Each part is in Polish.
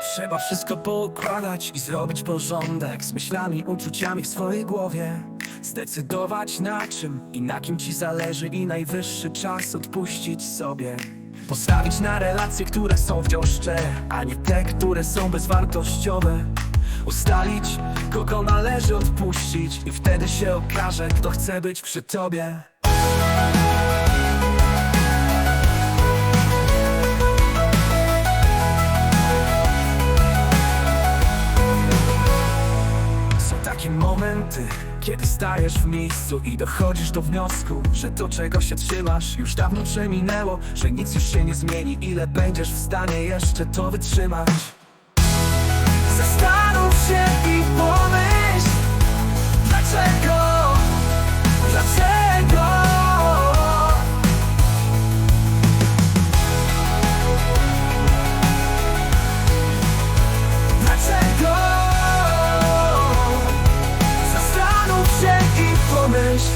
Trzeba wszystko poukładać i zrobić porządek Z myślami, uczuciami w swojej głowie. Zdecydować na czym i na kim ci zależy I najwyższy czas odpuścić sobie. Postawić na relacje, które są wciąż A nie te, które są bezwartościowe. Ustalić, kogo należy odpuścić I wtedy się okaże, kto chce być przy tobie momenty, kiedy stajesz w miejscu i dochodzisz do wniosku, że to czego się trzymasz już dawno przeminęło, że nic już się nie zmieni, ile będziesz w stanie jeszcze to wytrzymać. Zastanów się i pomyśl, pomyśl.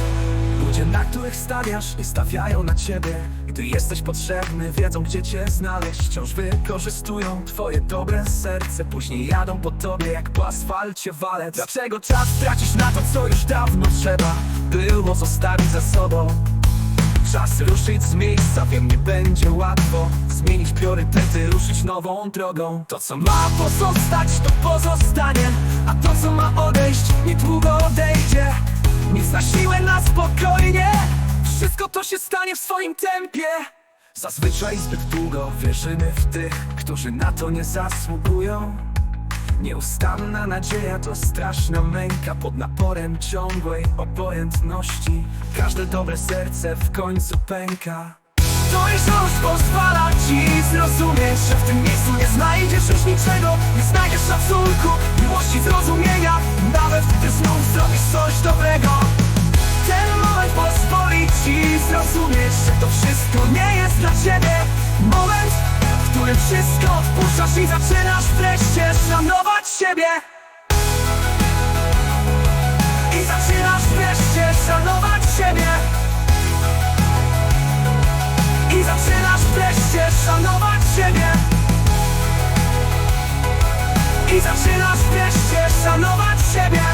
Ludzie, na których stawiasz, nie stawiają na ciebie. Gdy jesteś potrzebny, wiedzą gdzie cię znaleźć. Wciąż wykorzystują twoje dobre serce. Później jadą po tobie jak po asfalcie walec. Dlaczego czas tracisz na to, co już dawno trzeba? Było zostawić za sobą. Czas ruszyć z miejsca, wiem nie będzie łatwo. Zmienić priorytety, ruszyć nową drogą. To co ma pozostać, to pozostanie. A to co ma odejść, niedługo odejdzie Na siłę, na spokojnie. Wszystko to się stanie w swoim tempie. Zazwyczaj zbyt długo wierzymy w tych, którzy na to nie zasługują. Nieustanna nadzieja to straszna męka pod naporem ciągłej obojętności. Każde dobre serce w końcu pęka. Już pozwala ci zrozumieć, że w tym miejscu nie znajdziesz już niczego Nie znajdziesz szacunku, miłości, zrozumienia. Nawet gdy znów zrobisz coś dobrego ci zrozumieć, że to wszystko nie jest dla ciebie. Moment, w którym wszystko odpuszczasz I zaczynasz wreszcie szanować siebie. I zaczynasz wreszcie szanować siebie. I zaczynasz wreszcie szanować siebie. I zaczynasz wreszcie szanować siebie